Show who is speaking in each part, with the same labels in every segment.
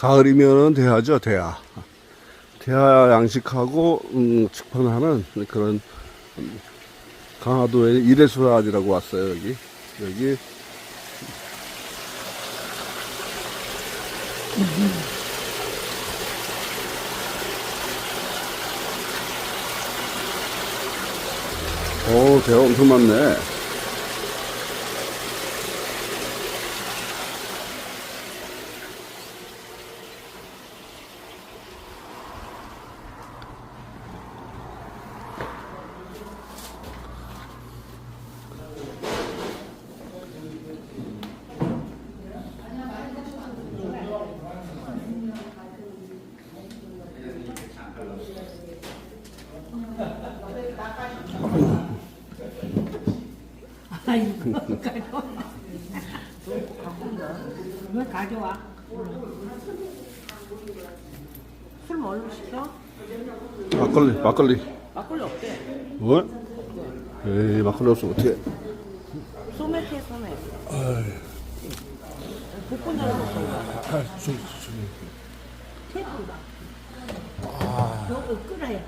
Speaker 1: 가을이면은 대하죠, 대하. 대하 양식하고, 음, 축판을 하는 그런, 음, 강화도의 이래수라지라고 왔어요, 여기. 여기. 오, 대하 엄청 많네.
Speaker 2: 아이고 가져와 왜 가져와 술 뭘로 시켜?
Speaker 1: 막걸리, 막걸리.
Speaker 2: 막걸리 없대
Speaker 1: 뭐? 에이, 막걸리 없으면 어떡해.
Speaker 2: 소맥해 소맥 복분자로 먹는 거야
Speaker 1: 아, 저기, 저기.
Speaker 2: 테이프다 아 저거 끓어야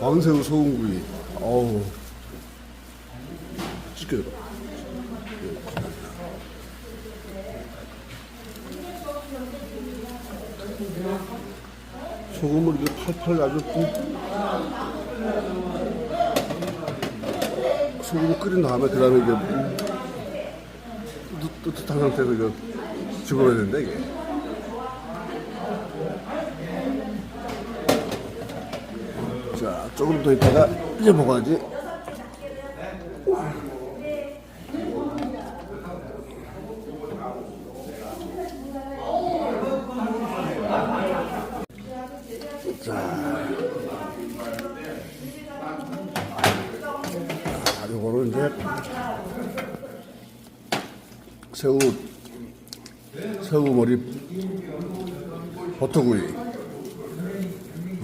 Speaker 1: 왕새우 소금구이. 어우. 시켜줘. 소금을 이렇게 팔팔 가지고 소금 끓인 다음에 그 다음에 뜨- 뜨뜻한 상태에서 이거 집어넣어야 된다 이게. 조금 더 있다가 이제 먹어야지. 자, 자, 요거는 이제 새우, 새우 머리 버터구이.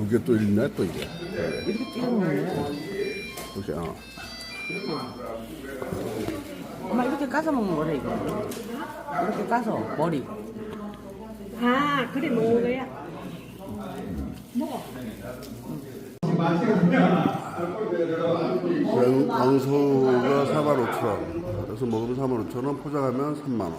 Speaker 1: 이게 또 있네, 또 이게.
Speaker 2: 이렇게 찍어 먹는
Speaker 1: 이렇게, 어.
Speaker 2: 엄마 이렇게 까서 먹는 거래 이거 이렇게 까서 머리 아 그래 먹는 거야?
Speaker 1: 왕- 왕소가 4만 5천 원. 그래서 먹으면 4만 5천 원, 포장하면 3만 원.